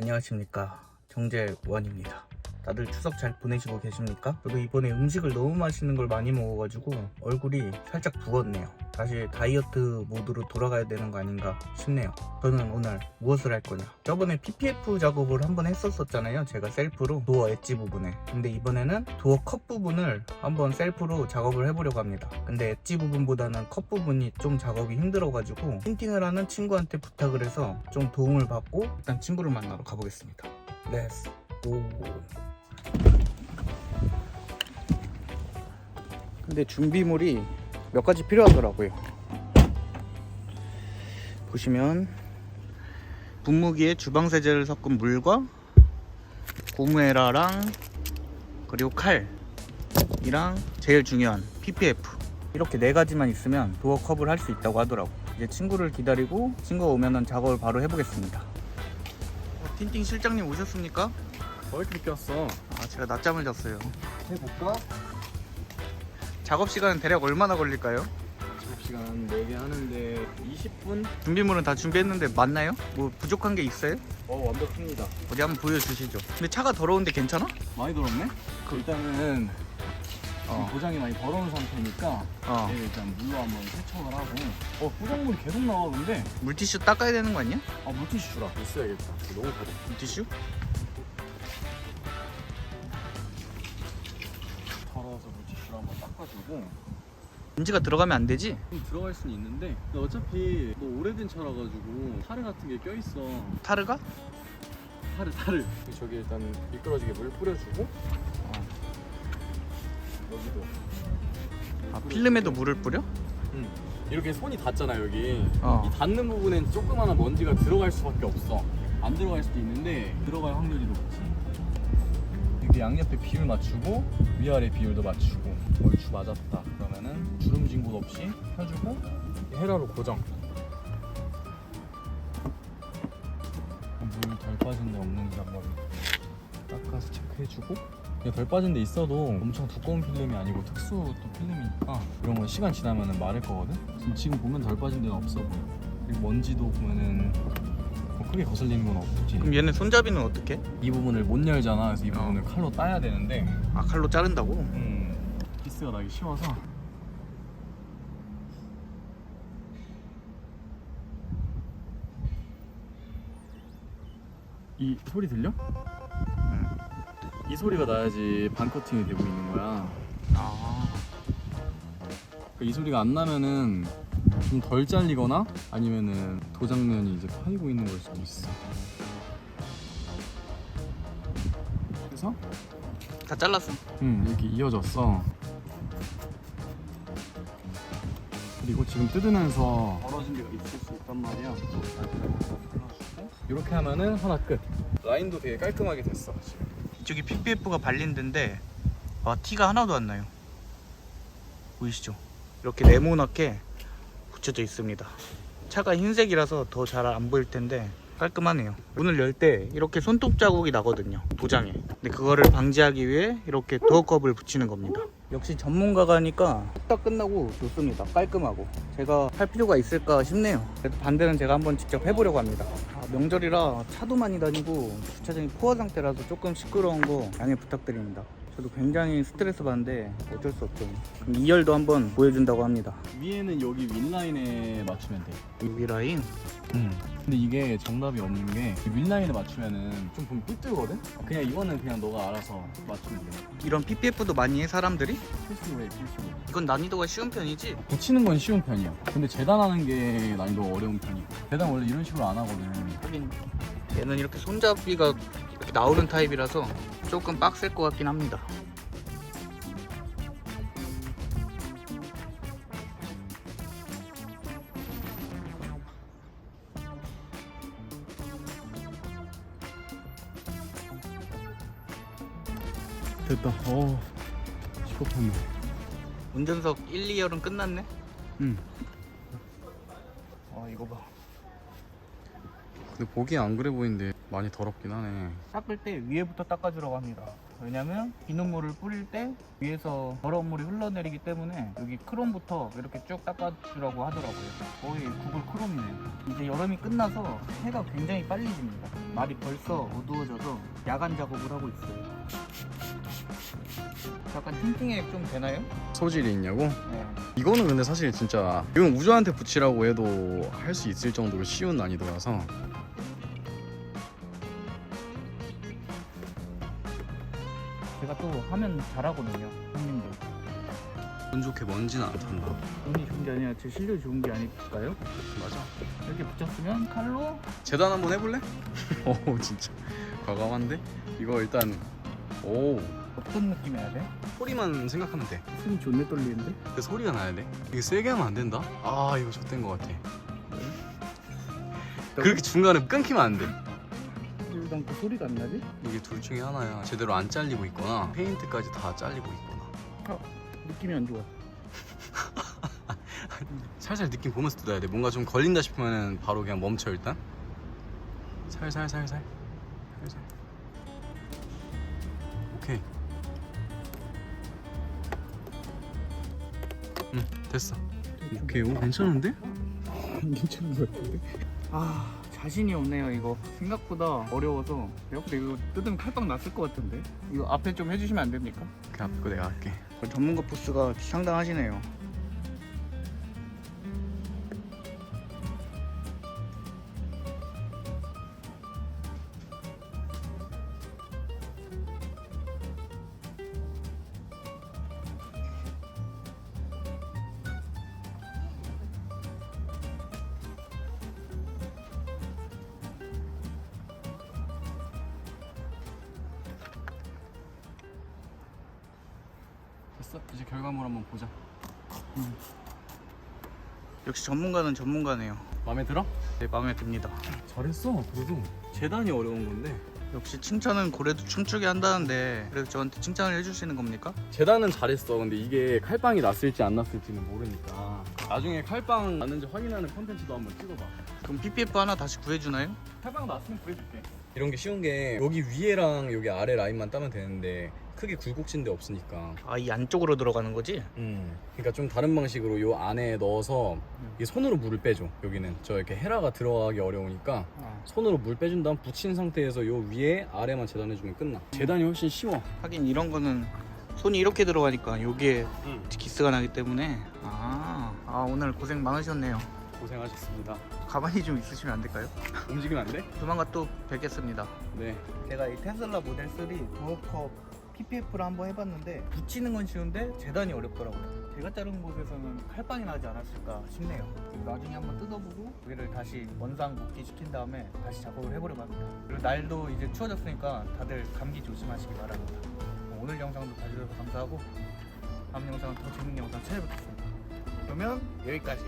안녕하십니까. 정재원입니다 다들 추석 잘 보내시고 계십니까? 저도 이번에 음식을 너무 맛있는 걸 많이 먹어가지고 얼굴이 살짝 부었네요. 다시 다이어트 모드로 돌아가야 되는 거 아닌가 싶네요. 저는 오늘 무엇을 할 거냐? 저번에 PPF 작업을 한번 했었었잖아요. 제가 셀프로 도어 엣지 부분에. 근데 이번에는 도어 컵 부분을 한번 셀프로 작업을 해보려고 합니다. 근데 엣지 부분보다는 컵 부분이 좀 작업이 힘들어가지고 틴팅을 하는 친구한테 부탁을 해서 좀 도움을 받고 일단 친구를 만나러 가보겠습니다. 렛츠 고 근데 준비물이 몇 가지 필요하더라고요. 보시면 분무기에 주방세제를 섞은 물과 고무에라랑 그리고 칼이랑 제일 중요한 PPF 이렇게 네 가지만 있으면 도어 컵을 할 수 있다고 하더라고. 이제 친구를 기다리고 친구가 오면은 작업을 바로 해보겠습니다. 어, 틴팅 실장님 오셨습니까? 왜 이렇게 늦게 왔어? 아 제가 낮잠을 잤어요 해볼까? 작업 시간은 대략 얼마나 걸릴까요? 작업 시간 한 4개 하는데 20분? 준비물은 다 준비했는데 맞나요? 뭐 부족한 게 있어요? 어 완벽합니다 어디 한번 보여주시죠 근데 차가 더러운데 괜찮아? 많이 더럽네? 일단은 어. 지금 도장이 많이 더러운 상태니까 어 얘를 일단 물로 한번 세척을 하고 어 부정물이 계속 나와 근데 물티슈 닦아야 되는 거 아니야? 아 물티슈라 있어야겠다 너무 더러 물티슈? 한번 닦아주고 먼지가 들어가면 안 되지? 좀 들어갈 수는 있는데 근데 어차피 너 오래된 차라 가지고 타르 같은 게 껴있어 타르가? 타르 타르 저기 일단 미끄러지게 물 뿌려주고 어. 여기도 아 필름에도 물을 뿌려? 응. 이렇게 손이 닿잖아 여기 어. 이 닿는 부분엔 조그마한 먼지가 들어갈 수밖에 없어 안 들어갈 수도 있는데 들어갈 확률이 높지 이렇게 양옆에 비율 맞추고 위아래 비율도 맞추고 얼추 맞았다. 그러면은 주름진 곳 없이 펴주고 헤라로 고정. 물 덜 빠진 데 없는지 한번 닦아서 체크해주고. 덜 빠진 데 있어도 엄청 두꺼운 필름이 아니고 특수 또 필름이니까 이런 건 시간 지나면 마를 거거든? 지금, 지금 보면 덜 빠진 데는 없어 보여. 그리고 먼지도 보면은 뭐 크게 거슬리는 건 없지. 그럼 얘는 손잡이는 어떻게? 이 부분을 못 열잖아. 그래서 이 어. 부분을 칼로 따야 되는데. 아 칼로 자른다고? 음, 피스가 나기 쉬워서. 이 소리 들려? 이 소리가 나야지 반 커팅이 되고 있는 거야. 아. 그러니까 이 소리가 안 나면은 좀 덜 잘리거나 아니면은 도장면이 이제 파이고 있는 걸 수도 있어. 그래서? 다 잘랐어 음, 이렇게 이어졌어. 그리고 지금 뜯으면서 벌어진 데가 있을 수 있단 말이야. 이렇게 하면은 하나 끝. 라인도 되게 깔끔하게 됐어 지금. 이쪽이 PPF가 발린 데인데 와 티가 하나도 안 나요 보이시죠? 이렇게 네모나게 붙여져 있습니다 차가 흰색이라서 더 잘 안 보일 텐데 깔끔하네요 문을 열 때 이렇게 손톱 자국이 나거든요 도장에 근데 그거를 방지하기 위해 이렇게 도어컵을 붙이는 겁니다 역시 전문가가 하니까 뚝딱 끝나고 좋습니다. 깔끔하고. 제가 할 필요가 있을까 싶네요. 그래도 반대는 제가 한번 직접 해보려고 합니다. 아, 명절이라 차도 많이 다니고 주차장이 포화 상태라서 조금 시끄러운 거 양해 부탁드립니다 저도 굉장히 스트레스 받는데 어쩔 수 없죠 그럼 2열도 한번 보여준다고 합니다 위에는 여기 윗라인에 맞추면 돼. 위 라인 음. 근데 이게 정답이 없는 게 윗라인에 맞추면은 좀 보면 삐뚤거든? 그냥 이거는 그냥 너가 알아서 맞추면 돼. 이런 PPF도 많이 해 사람들이? 필수로 해 필수로. 이건 난이도가 쉬운 편이지? 붙이는 건 쉬운 편이야. 근데 재단하는 게 난이도가 어려운 편이고. 재단 원래 이런 식으로 안 하거든. 하긴 얘는 이렇게 손잡이가 이렇게 나오는 타입이라서 조금 빡셀 것 같긴 합니다 됐다. 어, 시급했네. 운전석 1, 2열은 끝났네? 응. 아 이거 봐 근데 보기엔 안 그래 보이는데 많이 더럽긴 하네 닦을 때 위에부터 닦아주라고 합니다. 왜냐면 비눗물을 뿌릴 때 위에서 더러운 물이 흘러내리기 때문에 여기 크롬부터 이렇게 쭉 닦아주라고 하더라고요. 거의 구글 크롬이네요. 이제 여름이 끝나서 해가 굉장히 빨리 집니다. 날이 벌써 어두워져서 야간 작업을 하고 있어요. 약간 틴팅에 좀 되나요? 소질이 있냐고? 네. 이거는 근데 사실 진짜 이건 우주한테 붙이라고 해도 할 수 있을 정도로 쉬운 난이도라서 또 하면 잘하거든요, 형님들. 운 좋게 먼지는 안 탄다 운이 좋은 게 아니라 제 실력이 좋은 게 아닐까요? 맞아 이렇게 붙였으면 칼로 재단 한번 해볼래? 오 진짜 과감한데? 이거 일단 오 어떤 느낌 해야 돼? 소리만 생각하면 돼 숨이 존내 떨리는데? 그 소리가 나야 돼 이게 세게 하면 안 된다? 아 이거 좆된 것 같아 그렇게 중간에 끊기면 안돼 일단 그 소리가 안 나지? 이게 둘 중에 하나야. 제대로 안 잘리고 있거나 페인트까지 다 잘리고 있거나. 느낌이 안 좋아. 살살 느낌 보면서 뜯어야 돼. 뭔가 좀 걸린다 싶으면 바로 그냥 멈춰 일단. 살살살살. 살살. 오케이. 응 됐어. 오케이. 오 괜찮은데? 괜찮은 것 같은데? 아 자신이 없네요 이거. 생각보다 어려워서. 내가 이거 뜯으면 칼빵 났을 것 같은데. 이거 앞에 좀 해주시면 안 됩니까? 그 앞에 거 내가 할게. 전문가 포스가 상당하시네요 됐어? 이제 결과물 한번 보자. 역시 전문가는 전문가네요. 마음에 들어? 네 마음에 듭니다. 잘했어 그래도. 재단이 어려운 건데. 역시 칭찬은 고래도 춤추게 한다는데 그래도 저한테 칭찬을 해주시는 겁니까? 재단은 잘했어. 근데 이게 칼빵이 났을지 안 났을지는 모르니까. 나중에 칼빵 났는지 확인하는 컨텐츠도 한번 찍어봐. 그럼 PPF 하나 다시 구해주나요? 칼빵 났으면 구해줄게. 이런 게 쉬운 게 여기 위에랑 여기 아래 라인만 따면 되는데 크게 굴곡진 데 없으니까. 아 이 안쪽으로 들어가는 거지? 음. 그러니까 좀 다른 방식으로 요 안에 넣어서 이 손으로 물을 빼줘 여기는. 저 이렇게 헤라가 들어가기 어려우니까 아, 손으로 물 빼준 다음 붙인 상태에서 요 위에 아래만 재단해주면 끝나. 재단이 훨씬 쉬워. 하긴 이런 거는 손이 이렇게 들어가니까 여기에 응. 기스가 나기 때문에. 아, 아 오늘 고생 많으셨네요. 고생하셨습니다. 가만히 좀 있으시면 안 될까요? 움직이면 안 돼? 조만간 또 뵙겠습니다. 네. 제가 이 테슬라 모델 3 도어컵 PPF를 한번 해봤는데 붙이는 건 쉬운데 재단이 어렵더라고요. 제가 자른 곳에서는 칼빵이 나지 않았을까 싶네요. 나중에 한번 뜯어보고 여기를 다시 원상 복귀 시킨 다음에 다시 작업을 해보려고 합니다. 그리고 날도 이제 추워졌으니까 다들 감기 조심하시기 바랍니다. 오늘 영상도 봐주셔서 감사하고 다음 영상은 더 재밌는 영상 찾아뵙겠습니다. 그러면 여기까지